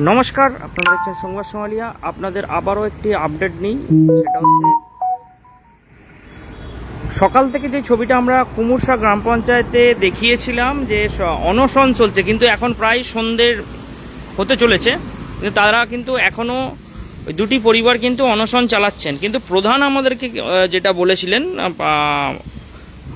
নমস্কার, আপনারা দেখছেন সংবাদ সোমালিয়া আপনাদের আবারও একটি আপডেট নিই, সেটা হচ্ছে সকাল থেকে যে ছবিটা আমরা কুমুরসা গ্রাম পঞ্চায়েতে দেখিয়েছিলাম যে অনশন চলছে, কিন্তু এখন প্রায় সন্ধ্যের হতে চলেছে। কিন্তু তারা কিন্তু এখনও দুটি পরিবার কিন্তু অনশন চালাচ্ছেন। কিন্তু প্রধান আমাদেরকে যেটা বলেছিলেন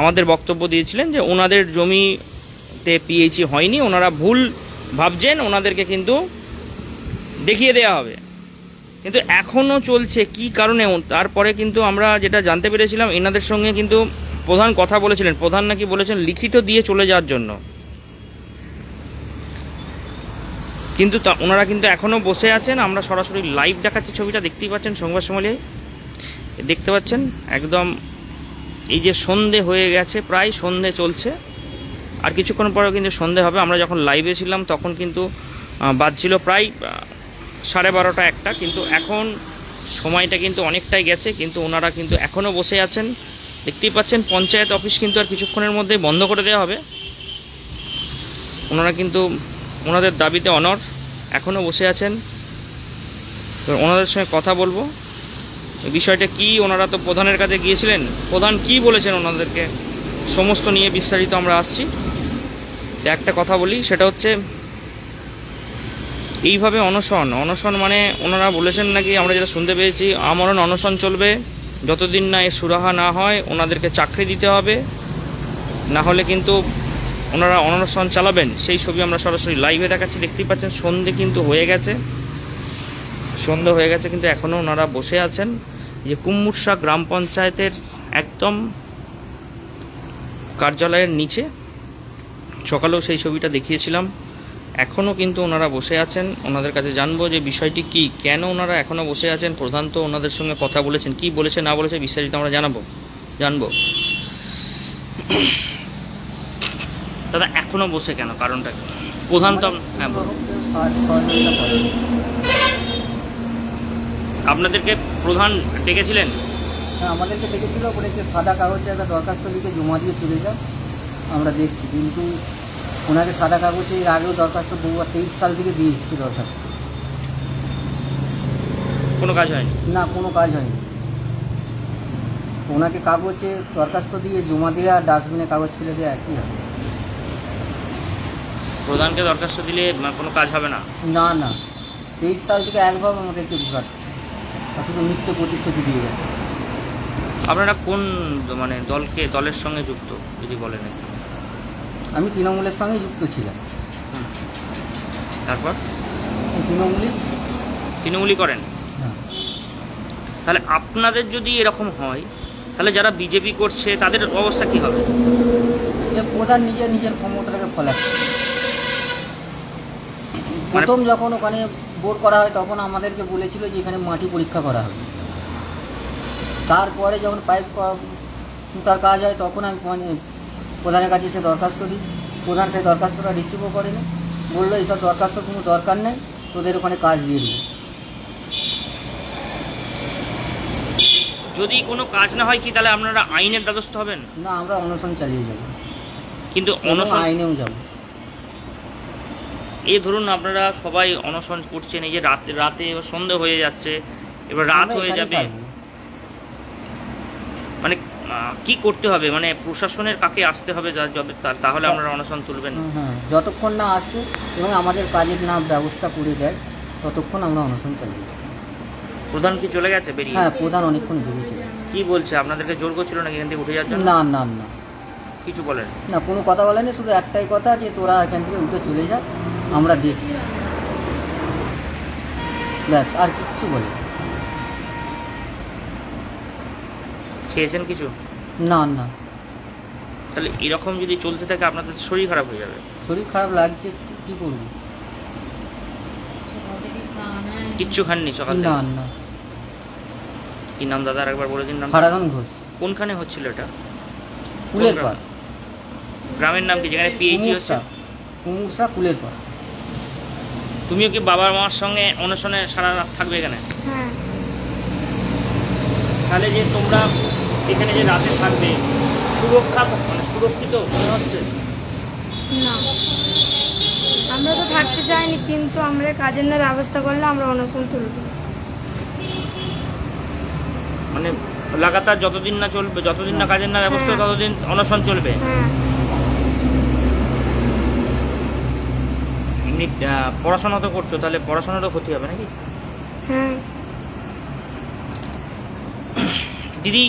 আমাদের বক্তব্য দিয়েছিলেন যে ওনাদের জমিতে পিএইচি হয়নি, ওনারা ভুল ভাবছেন, ওনাদেরকে কিন্তু দেখিয়ে দেওয়া হবে। কিন্তু এখনও চলছে কি কারণে তারপরে কিন্তু আমরা যেটা জানতে পেরেছিলাম এনাদের সঙ্গে কিন্তু প্রধান কথা বলেছিলেন। প্রধান নাকি বলেছেন লিখিত দিয়ে চলে যাওয়ার জন্য। কিন্তু তা ওনারা কিন্তু এখনও বসে আছেন। আমরা সরাসরি লাইভ দেখাচ্ছি ছবিটা। দেখতেই পাচ্ছেন সংবাদ সমালিয়ায় দেখতে পাচ্ছেন একদম এই যে সন্ধে হয়ে গেছে, প্রায় সন্ধে চলছে। আর কিছুক্ষণ পরেও কিন্তু সন্ধে হবে। আমরা যখন লাইভে ছিলাম তখন কিন্তু বাজছিল প্রায় সাড়ে বারোটা একটা, কিন্তু এখন সময়টা কিন্তু অনেকটাই গেছে, কিন্তু ওনারা কিন্তু এখনও বসে আছেন। দেখতেই পাচ্ছেন, পঞ্চায়েত অফিস কিন্তু আর কিছুক্ষণের মধ্যে বন্ধ করে দেওয়া হবে। ওনারা কিন্তু ওনাদের দাবিতে অনর এখনও বসে আছেন। ওনাদের সঙ্গে কথা বলব। বিষয়টা কি? ওনারা তো প্রধানের কাছে গিয়েছিলেন। প্রধান কি বলেছেন ওনাদেরকে? সমস্ত নিয়ে বিস্তারিত আমরা আসছি। একটা কথা বলি, সেটা হচ্ছে এইভাবে অনশন। অনশন মানে ওনারা বলেছেন নাকি আমরা যেটা শুনতে পেয়েছি, আমরণ অনশন চলবে, যতদিন না এর সুরাহা না হয় ওনাদেরকে চাকরি দিতে হবে। না হলে কিন্তু ওনারা অনশন চালাবেন। সেই ছবি আমরা সরাসরি লাইভে দেখাচ্ছি, দেখতেই পাচ্ছেন সন্ধে কিন্তু হয়ে গেছে। সন্ধে হয়ে গেছে কিন্তু এখনও ওনারা বসে আছেন। যে কুম্মুরসা গ্রাম পঞ্চায়েতের একদম কার্যালয়ের নিচে। সকালেও সেই ছবিটা দেখিয়েছিলাম। এখনও কিন্তু ওনারা বসে আছেন। ওনাদের কাছে জানব যে বিষয়টি কি, কেন ওনারা এখনও বসে আছেন? প্রধান তো ওনাদের সঙ্গে কথা বলেছেন। কি বলেছে, না বলেছে বিস্তারিত আমরা জানাব। জানব। দাদা এখনও বসে কেন? কারণটা প্রধান তো হ্যাঁ আপনাদেরকে প্রধান ডেকেছিলেন? হ্যাঁ আমাদেরকে ডেকেছিল, বলেছে সাদা কাগজে একটা দরখাস্ত লিখে জমা দিয়ে চলে যাও। আমরা দেখছি, কিন্তু ওনাকে সাদা কাগজে এর আগেও দরখাস্ত বহুবার তেইশ সাল থেকে দিয়ে এসেছি দরখাস্ত। কোনো কাজ হয়নি? না কোনো কাজ হয়নি। ওনাকে কাগজে দরখাস্ত দিয়ে জমা দেওয়া আর ডাস্টবিনে কাগজ ফেলে দেওয়া একই হবে। প্রধানকে দরখাস্ত দিলে কোনো কাজ হবে না? না না। তেইশ সাল থেকে একভাবে আমাদেরকে আর শুধু মিথ্যে প্রতিশ্রুতি দিয়ে গেছে। আপনারা কোন মানে দলকে দলের সঙ্গে যুক্ত যদি বলেন একটু। আমি তৃণমূলের সঙ্গে যুক্ত ছিলাম। তারপর? তৃণমূলই। তৃণমূলই করেন? হ্যাঁ। তাহলে আপনাদের যদি এরকম হয় তাহলে যারা বিজেপি করছে তাদের অবস্থা কি হবে? প্রধান নিজের নিজের ক্ষমতাটাকে ফলাচ্ছে মানে- প্রথম যখন ওখানে বোর করা হয় তখন আমাদেরকে বলেছিল যে এখানে মাটি পরীক্ষা করা হবে। তারপরে যখন পাইপ তার কাজ হয় তখন আমি প্রধানের কাছে সে দরখাস্ত দিই। প্রধান সেই দরখাস্তটা রিসিভও করেনি। বলল এইসব দরখাস্ত কোনো দরকার নেই তোদের ওখানে কাজ দিয়ে দিই যদি কোনো কাজ না হয় কি তাহলে আপনারা আইনের দ্বারস্থ হবেন? না আমরা অনশন চালিয়ে যাব। কিন্তু অনশন আইনেও যাব। এই ধরুন আপনারা সবাই অনশন করছেন এই যে রাতে রাতে সন্ধে হয়ে যাচ্ছে এবার রাত হয়ে যাবে। মানে কি করতে হবে? মানে প্রশাসনের কাকে আসতে হবে যা- যবে তাহলে আপনারা অনশন তুলবেন। যতক্ষণ না আসে এবং আমাদের কাজের না ব্যবস্থা করে দেয় ততক্ষণ আমরা অনশন চালিয়ে। প্রধান কি চলে গেছে বেরিয়ে? হ্যাঁ প্রধান অনেকক্ষণ বেরিয়ে চলে গেছে। কি বলছে? আপনাদেরকে জোর করছিল নাকি এখান থেকে উঠে যাওয়ার জন্য? না না না। কিছু বলেন। না কোনো কথা বলেনি শুধু একটাই কথা যে তোরা এখান থেকে উঠে চলে যা আমরা দেখছি। ব্যাস আর কিচ্ছু বলে খেয়েছেন কিছু? না না। তাহলে এরকম যদি চলতে থাকে আপনাদের শরীর খারাপ হয়ে যাবে। শরীর খারাপ লাগছে কি করব? কিচ্ছু খাননি সকাল না থেকে? না কি নাম দাদার একবার বলে দিন নাম ফারাদন ঘোষ। কোনখানে হচ্ছিল এটা? কুলের গ্রামের নাম কি? যেখানে পিএইচি হচ্ছে? কুমুরসা কুমুরসা কুলের পার তুমিও কি বাবা মার সঙ্গে অনশনে সারা রাত থাকবে এখানে? হ্যাঁ। তাহলে যে তোমরা এখানে যে রাতে থাকবে সুরক্ষা মানে সুরক্ষিত মনে হচ্ছে? না। আমরা তো থাকতে চাইনি কিন্তু আমরা কাজের না ব্যবস্থা করলে আমরা অনশন তুলব। মানে লাগাতার যতদিন না চলবে যতদিন না কাজের না ব্যবস্থা হ্যাঁ। ততদিন অনশন চলবে? হ্যাঁ। এমনি পড়াশোনা তো করছ তাহলে পড়াশোনারও ক্ষতি হবে নাকি? হ্যাঁ। দিদি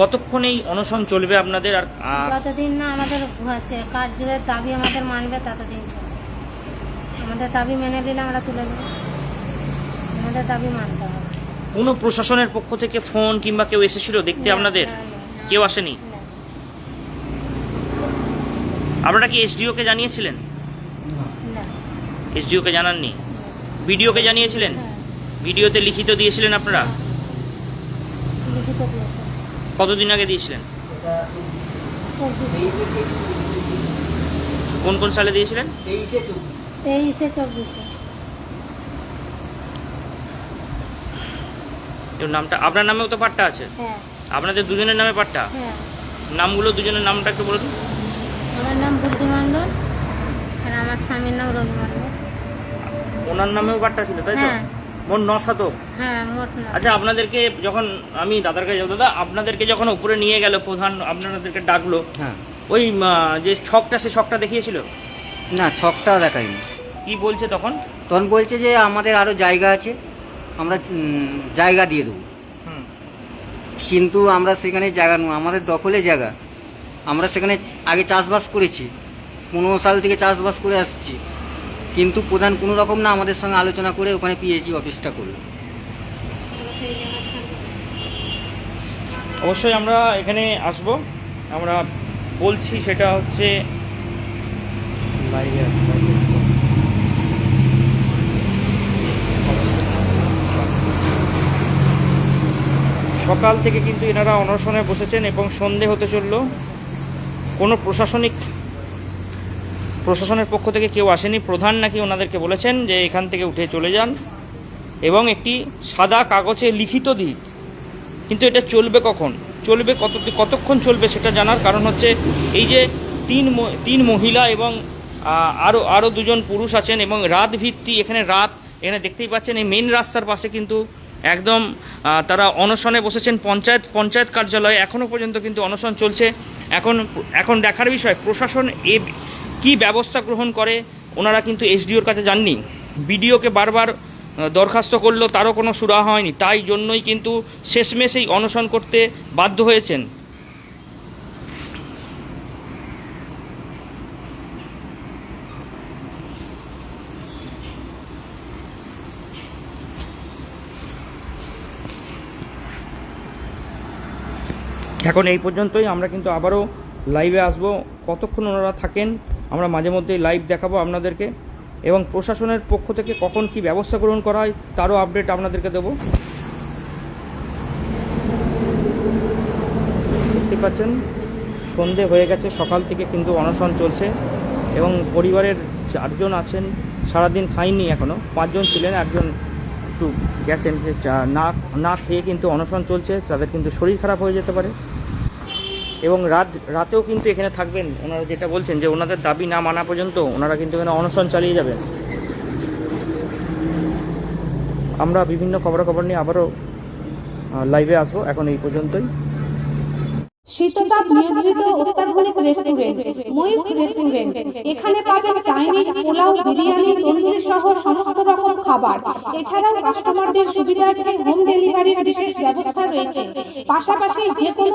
কতক্ষণ এই অনশন চলবে আপনাদের আর যতদিন না আমাদের হচ্ছে কার্যের দাবি আমাদের মানবে ততদিন আমাদের দাবি মেনে নিলে আমরা তুলে দেবো আমাদের দাবি মানতে হবে। কোনো প্রশাসনের পক্ষ থেকে ফোন কিংবা কেউ এসেছিল দেখতে আপনাদের? কেউ আসেনি? আপনারা কি এসডিও কে জানিয়েছিলেন? এসডিও কে জানাননি? বিডিও কে জানিয়েছিলেন? হ্যাঁ, ভিডিওতে লিখিত দিয়েছিলেন আপনারা? লিখিত দিয়েছে। কতদিন আগে দিয়েছিলেন? কোন কোন সালে দিয়েছিলেন? তেইশে চব্বিশে। নামটা আপনার নামেও তো পাট্টা আছে? হ্যাঁ। আপনাদের দুজনের নামে পাট্টা হ্যাঁ। নামগুলো দুজনের নামটা একটু বলে দিন। আমার নাম বুদ্ধি মণ্ডল আর আমার স্বামীর নাম রবি মণ্ডল। ওনার নামেও পাট্টা ছিল তাই তো? হ্যাঁ। মোট ন শতক? হ্যাঁ আচ্ছা আপনাদেরকে যখন আমি দাদার কাছে যাব দাদা আপনাদেরকে যখন উপরে নিয়ে গেল প্রধান আপনাদেরকে ডাকলো হ্যাঁ। ওই যে ছকটা সে ছকটা দেখিয়েছিল? না ছকটা দেখাইনি। কি বলছে তখন? তখন বলছে যে আমাদের আরও জায়গা আছে আমরা জায়গা দিয়ে দেবো। হুম। কিন্তু আমরা সেখানে জায়গা নেব আমাদের দখলে জায়গা। আমরা সেখানে আগে চাষবাস করেছি পনেরো সাল থেকে চাষবাস করে আসছি। কিন্তু প্রধান কোনো রকম না আমাদের সঙ্গে আলোচনা করে ওখানে পিএইচি অফিসটা করল। অবশ্যই আমরা এখানে আসব। আমরা বলছি সেটা হচ্ছে সকাল থেকে কিন্তু এনারা অনশনে বসেছেন এবং সন্ধে হতে চলল। কোনো প্রশাসনিক প্রশাসনের পক্ষ থেকে কেউ আসেনি, প্রধান নাকি ওনাদেরকে বলেছেন যে এখান থেকে উঠে চলে যান এবং একটি সাদা কাগজে লিখিত দিক। কিন্তু এটা চলবে কখন? চলবে কত, কতক্ষণ চলবে সেটা জানার কারণ হচ্ছে এই যে তিন তিন মহিলা এবং আরও আরও দুজন পুরুষ আছেন এবং রাত ভিত্তি, এখানে রাত, এখানে দেখতেই পাচ্ছেন এই মেন রাস্তার পাশে কিন্তু একদম তারা অনশনে বসেছেন পঞ্চায়েত পঞ্চায়েত কার্যালয়ে। এখনও পর্যন্ত কিন্তু অনশন চলছে। এখন এখন দেখার বিষয়, প্রশাসন এ কি ব্যবস্থা গ্রহণ করে, ওনারা কিন্তু এসডিওর কাছে যাননি। বিডিওকে বারবার দরখাস্ত করল, তারও কোনো সুরা হয়নি। তাই জন্যই কিন্তু শেষমেশ এই অনশন করতে বাধ্য হয়েছেন। এখন এই পর্যন্তই। আমরা কিন্তু আবারও লাইভে আসব। কতক্ষণ ওনারা থাকেন? আমরা মাঝে মধ্যেই লাইভ দেখাবো আপনাদেরকে এবং প্রশাসনের পক্ষ থেকে কখন কি ব্যবস্থা গ্রহণ করা হয় তারও আপডেট আপনাদেরকে দেবো। দেখতে পাচ্ছেন, সন্ধে হয়ে গেছে, সকাল থেকে কিন্তু অনশন চলছে এবং পরিবারের চারজন আছেন, সারাদিন খাইনি এখনও পাঁচজন ছিলেন, একজন একটু গেছেন না না খেয়ে কিন্তু অনশন চলছে, তাদের কিন্তু শরীর খারাপ হয়ে যেতে পারে। এবং রাত, রাতেও কিন্তু এখানে থাকবেন। ওনারা যেটা বলছেন যে ওনাদের দাবি না মানা পর্যন্ত ওনারা কিন্তু এখানে অনশন চালিয়ে যাবেন। আমরা বিভিন্ন খবরাখবর নিয়ে আবারও লাইভে আসব। এখন এই পর্যন্তই। শীততাপ নিয়ন্ত্রিত অত্যাধুনিক রেস্টুরেন্ট ময়ূখ রেস্টুরেন্ট এখানে পাবেন চাইনিজ পোলাও, বিরিয়ানি, তন্দুরি সহ সমস্ত রকম খাবার। এছাড়াও কাস্টমারদের সুবিধার্থে হোম ডেলিভারির বিশেষ ব্যবস্থা রয়েছে। পাশাপাশি যে কোনো